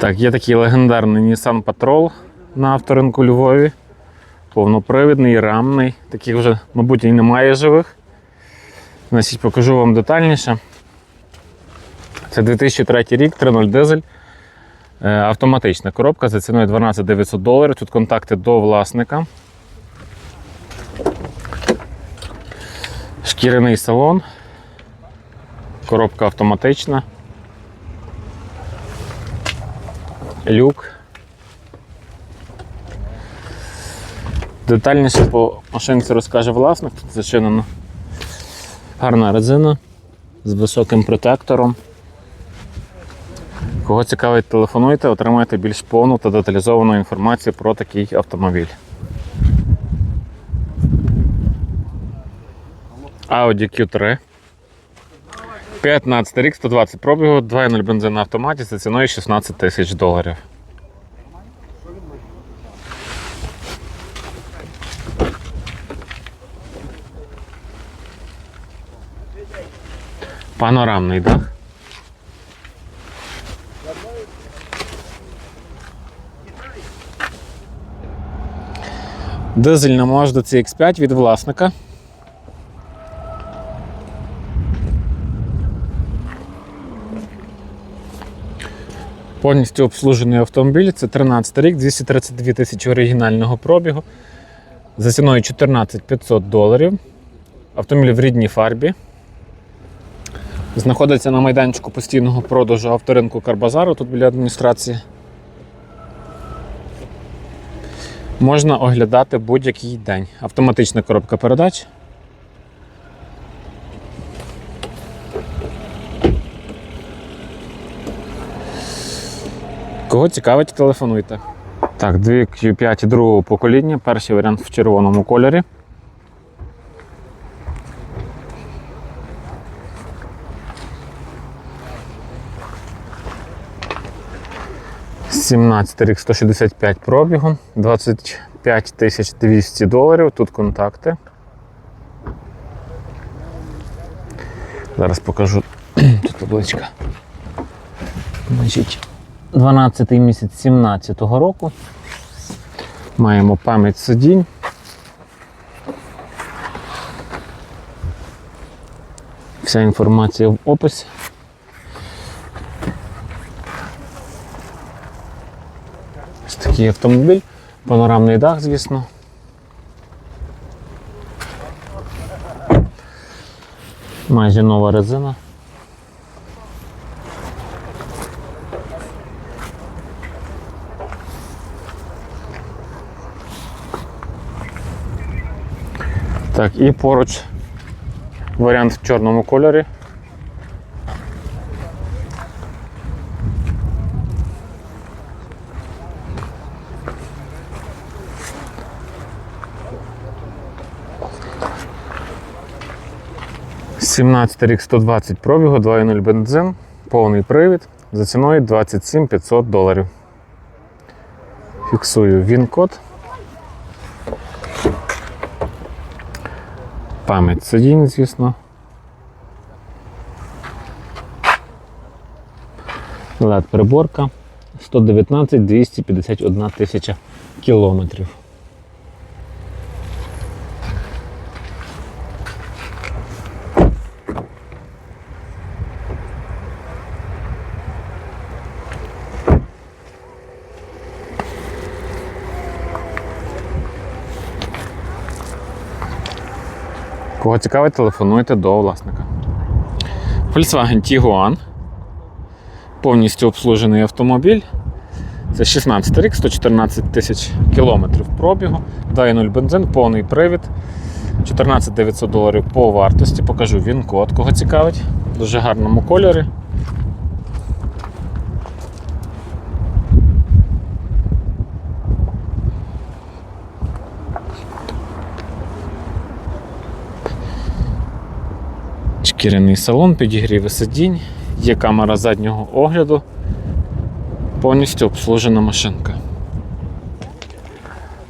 Так, є такий легендарний Nissan Patrol на авторинку Львові. Повнопривідний, рамний. Таких вже, мабуть, і немає живих. Значить, покажу вам детальніше. Це 2003 рік, 3.0 дизель. Е, Автоматична коробка за ціною 12 900 доларів. Тут контакти до власника. Шкіряний салон. Коробка автоматична. Люк. Детальніше по машинці розкаже власник. Тут зачинено гарна резина з високим протектором. Кого цікавить, телефонуйте, отримаєте більш повну та деталізовану інформацію про такий автомобіль. Audi Q3. 15 рік, 120 пробігу, 2.0 бензин на автоматі за ціною 16 тисяч доларів. Панорамний дах. Дизельна Mazda CX5 від власника. Повністю обслужений автомобіль. Це 13 рік, 232 тисячі оригінального пробігу. За ціною 14 500 доларів. Автомобіль в рідній фарбі. Знаходиться на майданчику постійного продажу авторинку Карбазару, тут біля адміністрації. Можна оглядати будь-який день. Автоматична коробка передач. Кого цікавить, телефонуйте. Так, дві Q5 другого покоління. Перший варіант в червоному кольорі. Сімнадцятий рік 165 пробігу, 25 тисяч 200 доларів. Тут контакти. Зараз покажу тут табличка. Значить, 12 місяць 17 року. Маємо пам'ять сидінь. Вся інформація в описі. Ось такий автомобіль, панорамний дах, звісно. Майже нова резина. Так, і поруч варіант в чорному кольорі. Сімнадцятий рік 120 пробігу, 2.0 бензин, повний привід за ціною 27 500 доларів. Фіксую він-код. Пам'ять сидінь, звісно. led приборка 119 251 тисяча кілометрів. Кого цікавить, телефонуйте до власника. Volkswagen Tiguan. Повністю обслужений автомобіль. Це 16 рік, 114 тисяч кілометрів пробігу, 2.0 бензин, повний привід. 14 900 доларів по вартості. Покажу він код, кого цікавить. В дуже гарному кольорі. Шкіряний салон, підігріви сидінь, є камера заднього огляду, повністю обслужена машинка.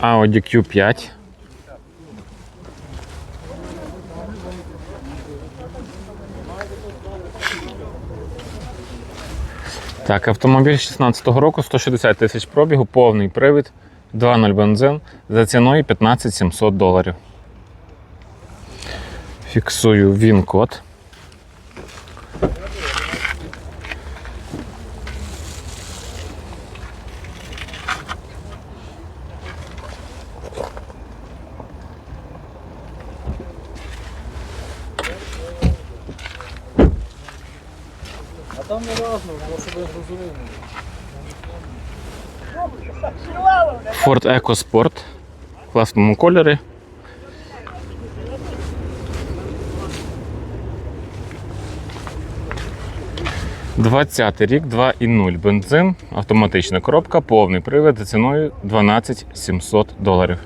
Audi Q5. Так, автомобіль 16-го року, 160 тисяч пробігу, повний привід, 2.0 бензин за ціною 15 700 доларів. Фіксую він-код. А там не важно, воно щоб я зрозумів. Ford EcoSport в класному кольорі. Двадцятий рік, 2,0 бензин, автоматична коробка, повний привід за ціною 12 700 доларів.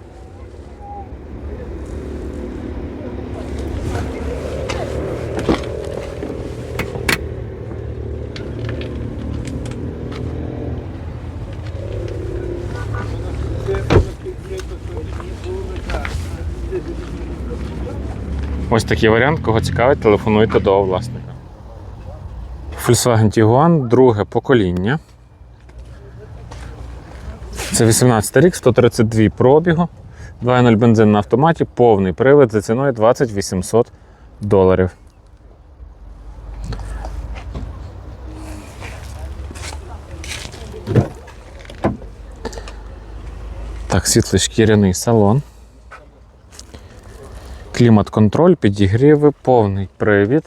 Ось такий варіант, кого цікавить, телефонуйте до власника. Volkswagen Tiguan, друге покоління. Це 18 рік, 132 пробігу, 2.0 бензин на автоматі, повний привід за ціною 20 800 доларів. Так, світлий шкіряний салон. Клімат-контроль, підігріви, повний привід.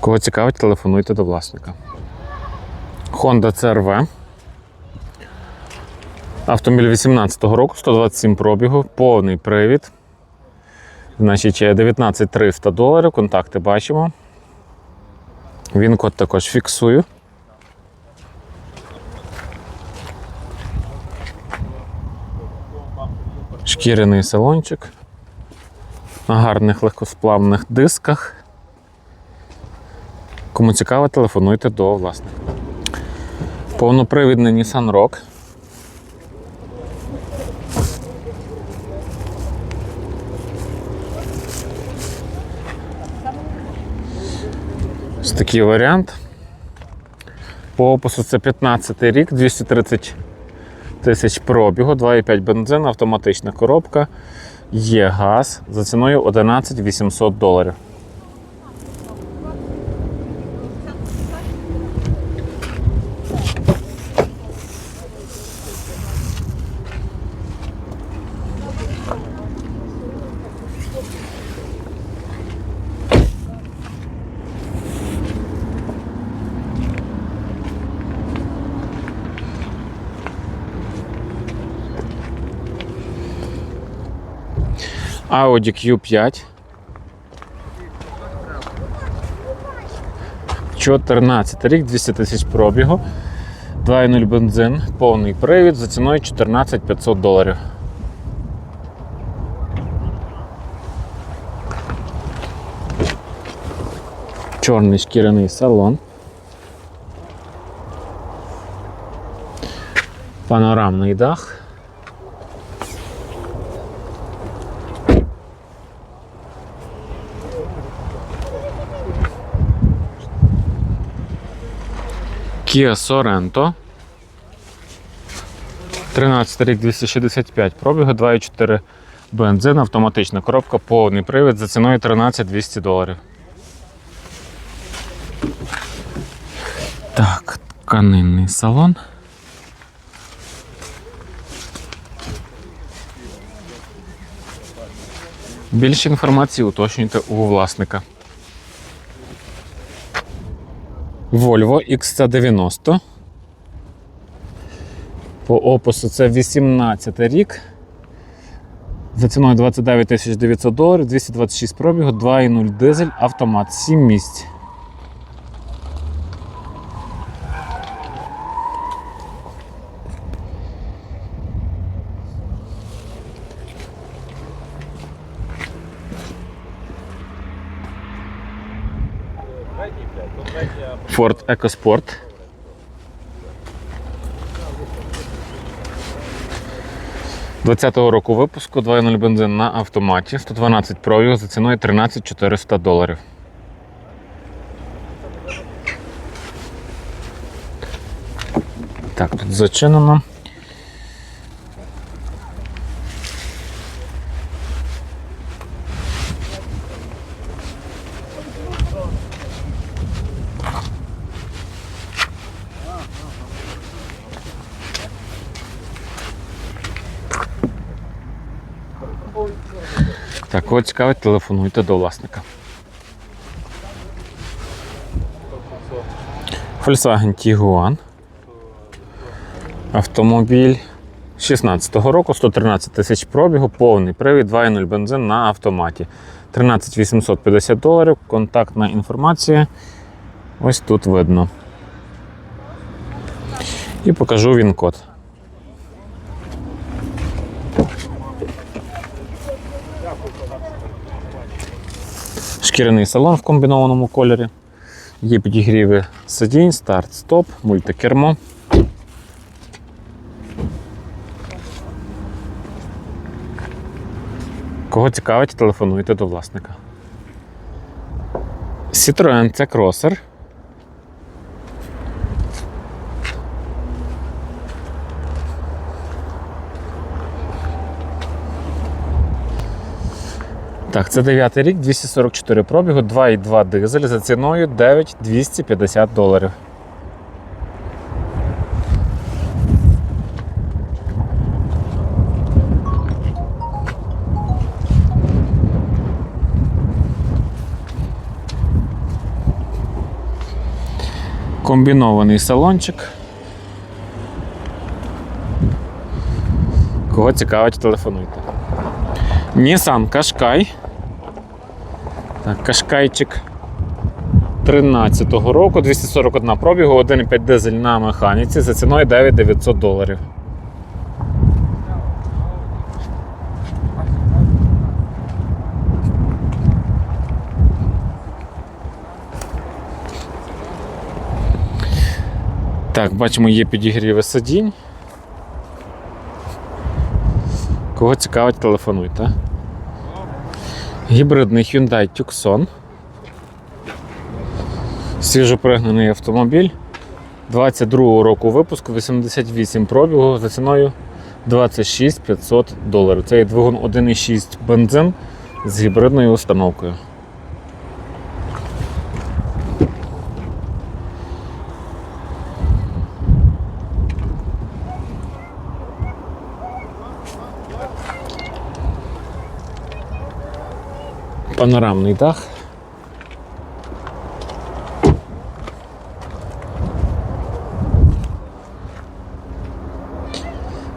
Кого цікавить, телефонуйте до власника. Honda CRV. Автомобіль 18-го року, 127 пробігу, повний привід. Значить, 19 300 доларів. Контакти бачимо. Він код також фіксую. Шкіряний салончик. На гарних легкосплавних дисках. Кому цікаво, телефонуйте до власника. Повнопривідний Nissan Rogue. Ось такий варіант. По опису це 15 рік, 230 тисяч пробігу, 2,5 бензин, автоматична коробка. Є газ за ціною 11 800 доларів. Audi Q5. 14 рік, 200 тисяч пробігу. 2,0 бензин, повний привід за ціною 14 500 доларів. Чорний шкіряний салон. Панорамний дах. Kia Sorento. 13 рік 265 пробігу, 2,4 бензин, автоматична коробка, повний привід за ціною 13 200 доларів. Так, Тканинний салон. Більше інформації уточнюйте у власника. Volvo XC90. По опису це 18 рік. За ціною 29 900 доларів, 226 пробігу, 2,0 дизель, автомат, 7 місць. Ford EcoSport. – 20-го року випуску 2.0 бензин на автоматі, 112 пробігу за ціною 13 400 доларів. Так, тут зачинено. Так, кого цікавить, телефонуйте до власника. Volkswagen Tiguan. Автомобіль 16-го року, 113 тисяч пробігу, повний привід, 2.0 бензин на автоматі. 13 850 доларів. Контактна інформація. Ось тут видно. І покажу він код. Шкіряний салон в комбінованому кольорі. Є підігріви сидінь, старт, стоп, мультикермо. Кого цікавить, телефонуйте до власника. Citroen це Так, це 9 рік, 244 пробігу, 2,2 дизель за ціною 9,250 доларів. Комбінований салончик. Кого цікавить, телефонуйте. Nissan Qashqai. Так, Кашкайчик 13-го року, 241 пробігу, 1,5 дизель на механіці за ціною 9900 доларів. Так, бачимо, є підігріви сидінь. Кого цікавить, телефонуйте. Гібридний Hyundai Tucson. Свіжопригнаний автомобіль. 22 року випуску, 88 пробігу за ціною 26 500 доларів. Це є двигун 1,6 бензин з гібридною установкою. Панорамний дах.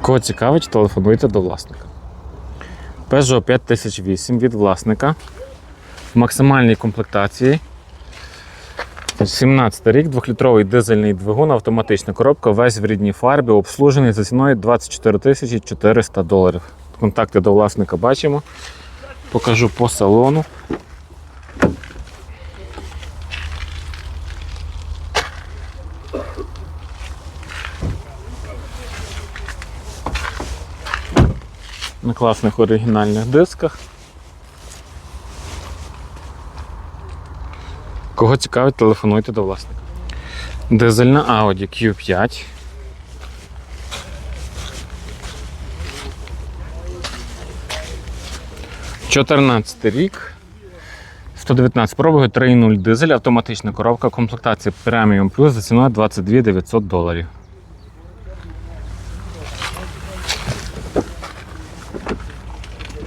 Кого цікавить, телефонуйте до власника. Peugeot 5008 від власника в максимальній комплектації. 17 рік, 2-літровий дизельний двигун, автоматична коробка, весь в рідній фарбі, обслужений за ціною 24 400 доларів. Контакти до власника бачимо. Покажу по салону. На класних оригінальних дисках. Кого цікавить, телефонуйте до власника. Дизельна Audi Q5. Чотирнадцятий рік. 119 пробігу, 3.0 дизель, автоматична коробка, комплектація Premium Plus за ціною 22 900 доларів.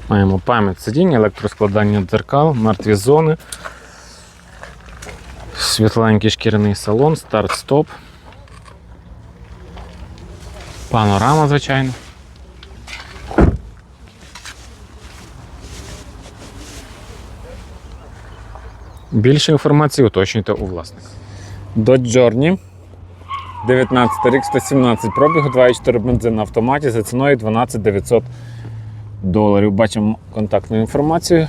Маємо пам'ять сидіння, електроскладання дзеркал, мертві зони, світленький шкіряний салон, старт-стоп. Панорама, звичайно. Більше інформації уточнюйте у власника. Dodge Journey. 19 рік, 117 пробігу, 2,4 бензин на автоматі за ціною 12 900 доларів. Бачимо контактну інформацію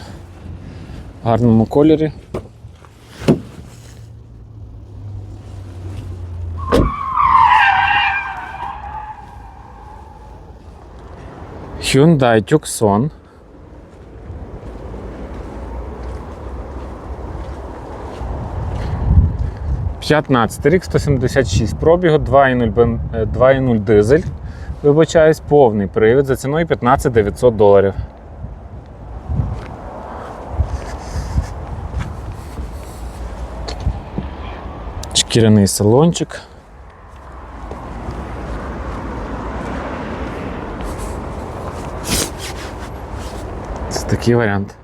в гарному кольорі. Hyundai Tucson. 15 рік, 176 пробігу, 2,0 бен- е, 2,0 дизель. Вибачаюсь, повний привід за ціною 15 900 доларів. Шкіряний салончик. Це такий варіант.